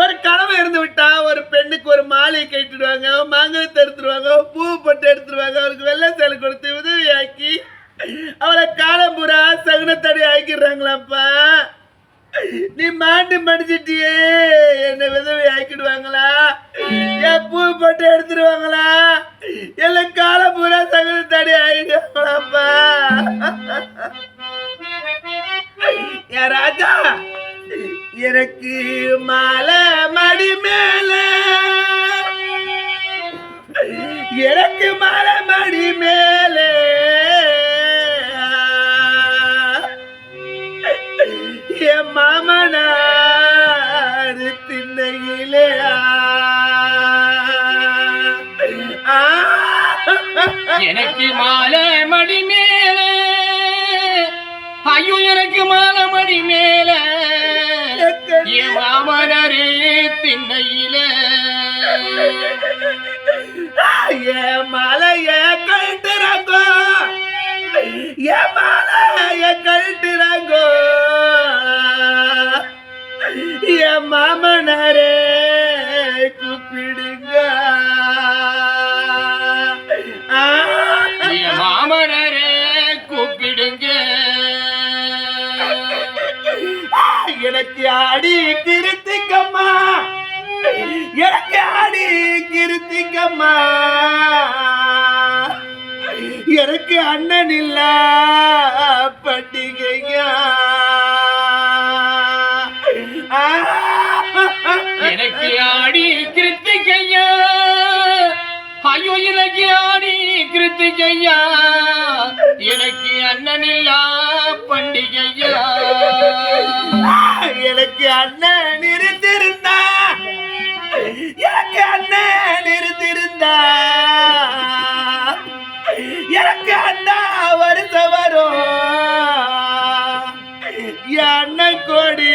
ஒரு கனவு இருந்து விட்டா ஒரு பெண்ணுக்கு ஒரு மாலையை கட்டிடுவாங்க மாங்கலத்தை எடுத்துருவாங்க பூ போட்டு எடுத்துருவாங்க அவருக்கு வெள்ளை சேலை கொடுத்து உதவியாக்கி அவளை காலம்புறா சகுனத்தடி ஆக்கிடுறாங்களாப்பா. நீ மாட்டு மடிச்சிட்டியே என்ன விதவை ஆக்கிடுவாங்களா? என் பூ போட்டு எடுத்துருவாங்களா எல்லாம் காலம்புறா சகுனத்தடி ஆகிடுவாங்களாப்பா என் ராஜா எனக்கு மலை மடி மேல. எனக்கு மலை மடி மேல. என் மாமனார் திண்ணையிலே. எனக்கு மாலை மடி மேல. ஐயோ எனக்கு மாலை மடி மேலே. மாமனரே திண்ணையில. என் மலைய கழட்டுறாங்கோ. ஏ மலைய கழட்டுறாங்கோ. ஏ மாமனரே கூப்பிடுங்க எனக்கு ஆடி கிருத்திக்கம்மா எனக்கு ஆடி கிருத்திக்கம்மா எனக்கு அண்ணன் இல்ல பண்டிகையா எனக்கு ஆடி கிருத்திகையா. ஐயோ எனக்கு ஆடி கிருத்திகையா. எனக்கு அண்ணன் அண்ணனில்லா பண்டிகையா. எனக்கு அண்ணன் இருந்திருந்தா. எனக்கு அண்ணன் இருந்திருந்தா. எனக்கு அண்ணா வருஷம் வரும் அண்ணன் கொடி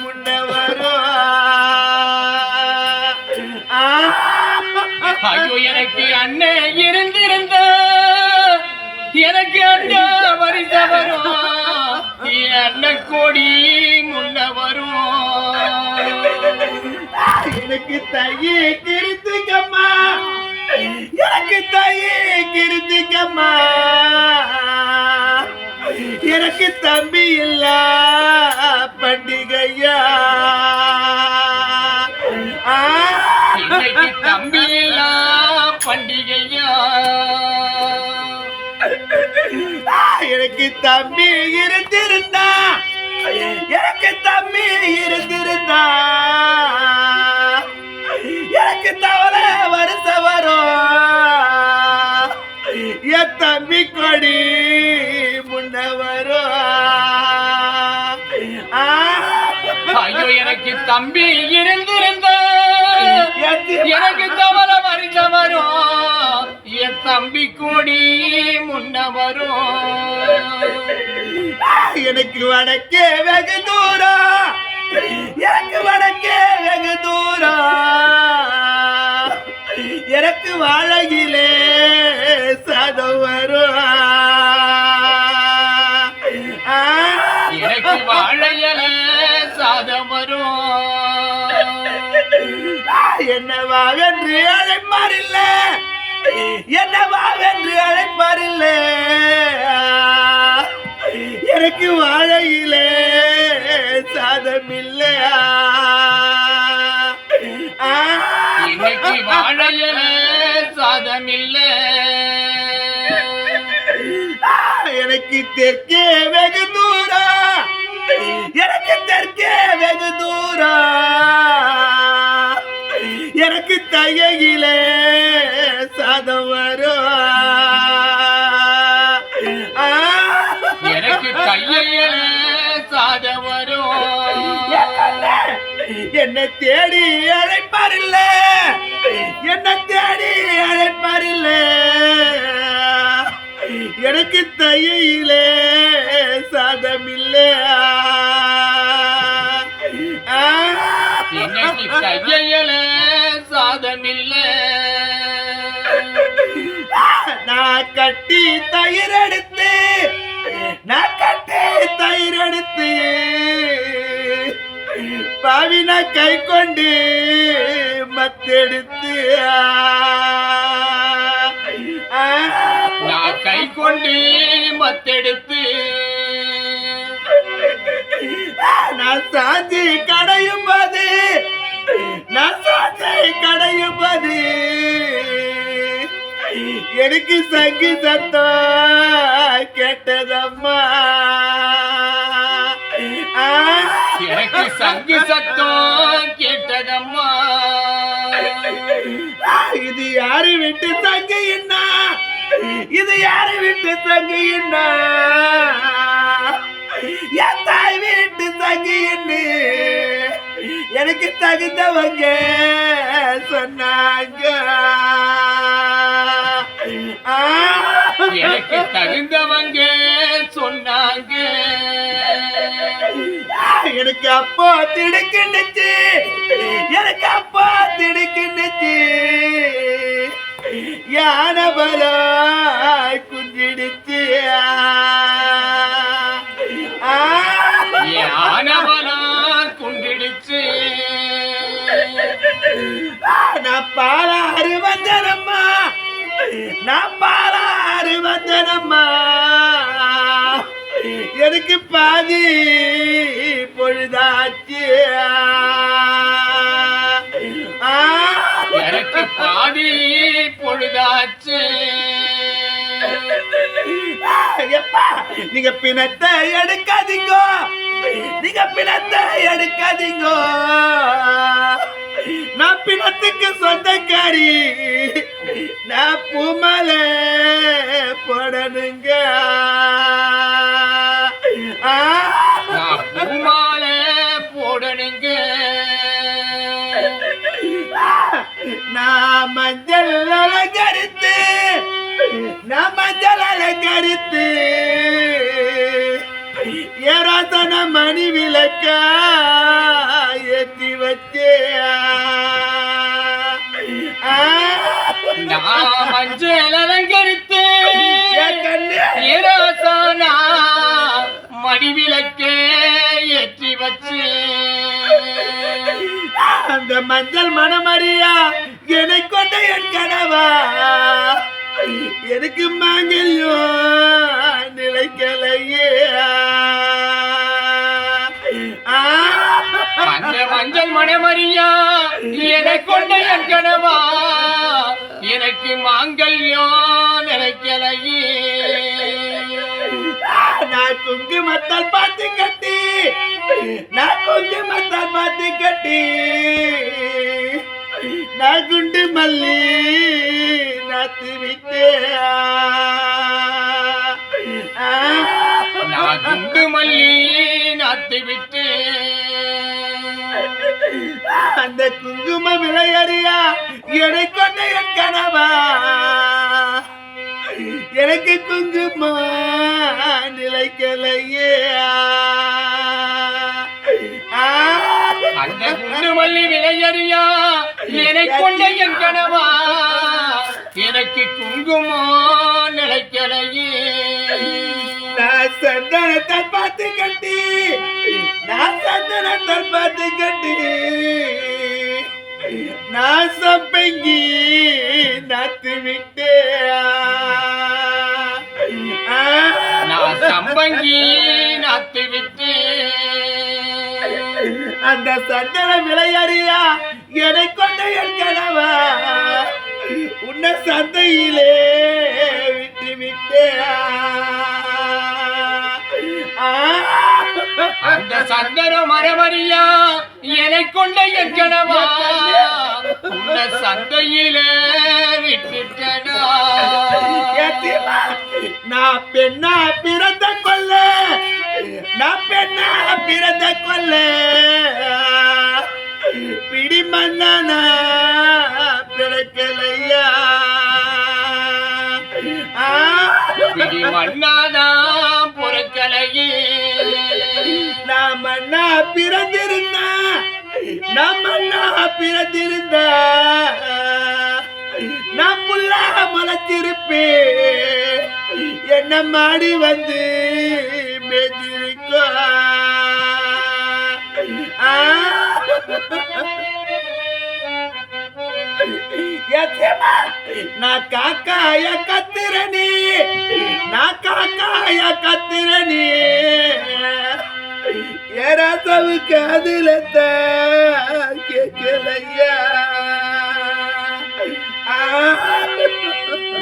முன்ன வரும் எனக்கு அண்ணன் இருந்திருந்தா. எனக்கு அண்ணா வரிச வரும் அண்ணன் கோடி முன்ன வரும் எனக்கு தையே கிருத்துக்கம்மா எனக்கு தையே கிருத்துக்கம்மா எனக்கு தம்பி இல்ல பண்டிகையா. தம்பி இருந்திருந்தா. எனக்கு தம்பி இருந்திருந்தா. எனக்கு தவளை வருஷம் வரும். என் தம்பி கொடி முன்ன வரும். ஐயோ எனக்கு தம்பி இருந்திருந்த. என் எனக்கு கவலை வரிச வரும். கோடி முன்ன வரும் எனக்கு வடக்கே வெகு தூரம் எனக்கு வடக்கே வெகு தூரம் எனக்கு வாழகிலே சதம் வரும். எனக்கு வாழையல சாதம் வரும் என்னவாவென்று அழைப்பாரில்ல என்னவாவென்று அழைப்பாரில்ல. எனக்கு வாழையிலே சாதம் இல்லையா இன்னைக்கு வாழையல சாதம் இல்ல எனக்கு தெற்கே வெகு தூரம் எனக்கு தெற்கே வெகு தூரம் எனக்கு தையிலே தேடி அழைப்பாரில்ல. என்னை தேடி அழைப்பாரில்ல. எனக்கு தையிலே சாதம் இல்லையா ஆ. இன்னைக்கு கையில சாதம் இல்ல நான் கட்டி தயிர் எடுத்து நான் கட்டி தயிர் எடுத்து பாவினா கை கொண்டு மத்தெடுத்து நான் கை கொண்டு மத்தெடுத்து. நான் சாஞ்சி கடையும் போது நான் சாஞ்சி கடையும் போது எனக்கு சங்கி சத்தம் கேட்டதம்மா. எனக்கு சங்கு சத்தம் கேட்டதம்மா. இது யாரு விட்டு சங்கி என்ன? இது யாரு விட்டு சங்கி என்ன? என் தாய் வீட்டு சங்கி என்ன? எனக்கு தகுந்தவங்க சொன்னாங்க. எனக்கு தகுந்தவங்க சொன்னாங்க. எனக்கு அப்போ திடுக்குன்னுச்சு. எனக்கு அப்போ திடுக்குன்னுச்சு. யானை பலம் குஞ்சிடுச்சு குண்டிடுச்சு நான் பாலாறு வந்தனம்மா. நான் பாலாறு வந்தனம்மா. எனக்கு பாதி பொழுதாச்சு. எனக்கு பாதி பொழுதாச்சு. நீங்க பிணத்தை எடுக்காதீங்க. நீங்க பிணத்தை எடுக்காதீங்க. நான் பிணத்துக்கு சொந்தக்காரி. நான் பூமலை போடணுங்க. நான் பூமாலை போடணுங்க. நான் மஞ்சள் அலங்கரித்து நான் மஞ்சள் அலங்கரித்து ஏராசன மணி விளக்க ஏற்றி வச்சே நான் மஞ்சள் அலங்கரித்து ஏராசானா மடிவிளக்கே ஏற்றி வச்சு. அந்த மஞ்சள் மனமறியா என்னை கொண்ட என் கனவா? எனக்கு மாங்கல்யம் நிலைக்கலையே. ஆ, அந்த மஞ்சள் மணமரியா என்னை கொண்ட என் கனவா? எனக்கு மாங்கல்யம் நினைக்கலையே குங்குமத்தால் பார்த்து கட்டி. நான் குங்குமத்தால் பார்த்து கட்டி. நான் குண்டு மல்லி நாத்து விட்டேன் ஆ, நான் குண்டு மல்லி நாத்து விட்டு. அந்த குங்கும விளையாடியா என்னை கொண்ட என் கனவா எனக்கு குங்கும நிலைக்கலையே. அந்த குண்டு மல்லி விளையறியா என கொண்ட என் கனவா? எனக்கு குங்குமம் நினைக்கலையே நான் சந்தனத்தை பார்த்து கட்டி நான் சந்தனத்தை பார்த்து கட்டி நான் சப்பங்கி நாத்து விட்டேன் நான் சம்பங்கி நாத்து விட்டு. அந்த சந்தன விளையாடியா? என்னை கொண்ட சந்தன மரமறியா என்னை கொண்ட என் கனவா உன்னை சந்தையிலே விட்டுட்டனா? நான் பெண்ணா பிறந்த கொல்ல நான் பெண்ணா பிறந்த கொல்ல பிடி மன்னனா பிறக்கலையா? பிடி மண்ணாதான் பிறந்திருந்தா. நம்ம அண்ணா பிறந்திருந்த. நான் புல்லாக மலத்திருப்பேன் என்ன மாடி வந்து மேஞ்சிருக்கோம் நான் காக்காய கத்திரணி நான் காக்காய கத்திரணி ஏராசாவு காதில கேட்கலையா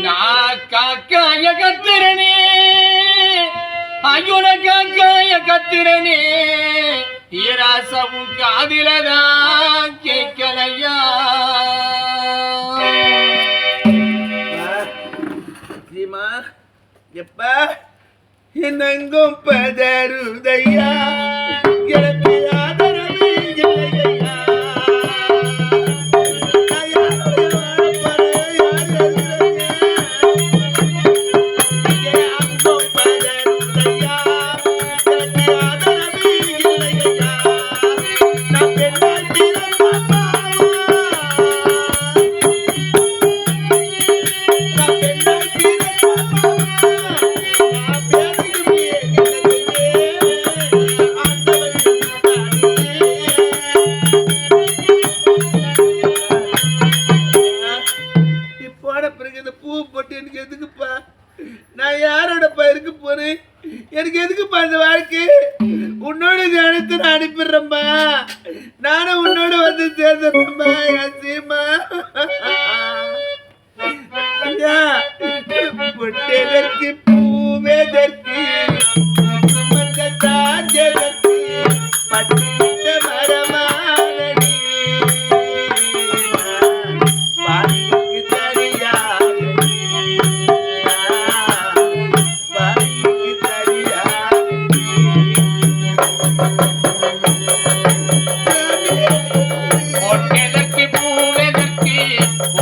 நான் காக்காய கத்திரனே அய்யோட காக்காய கத்திரனே ஏராசாவும் காதிலதான் கேட்கலையா எப்ப? இனங்கும் பதருதையா? எனக்கு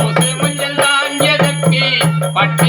मुझे मुझे लांजे रखी पट्टी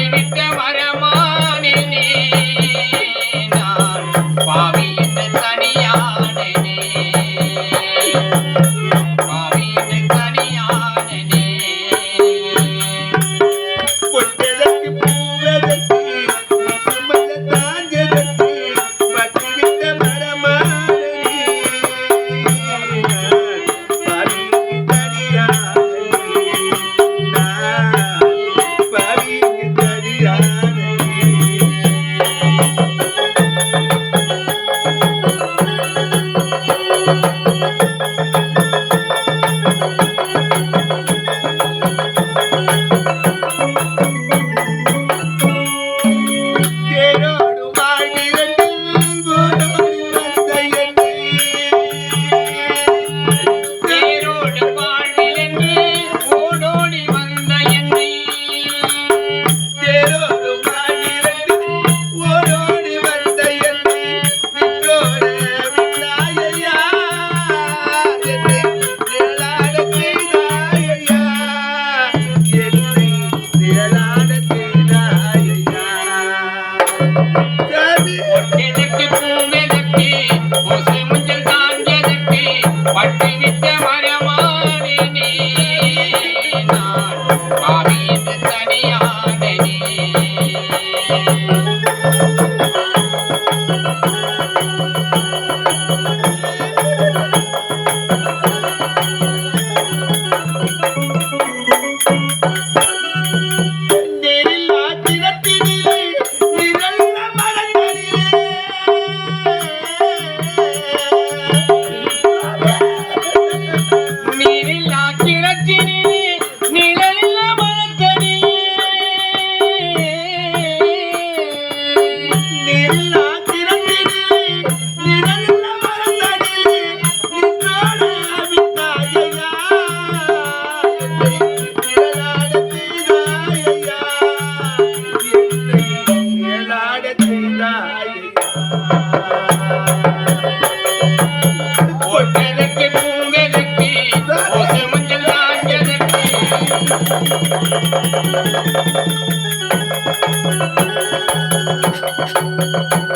Thank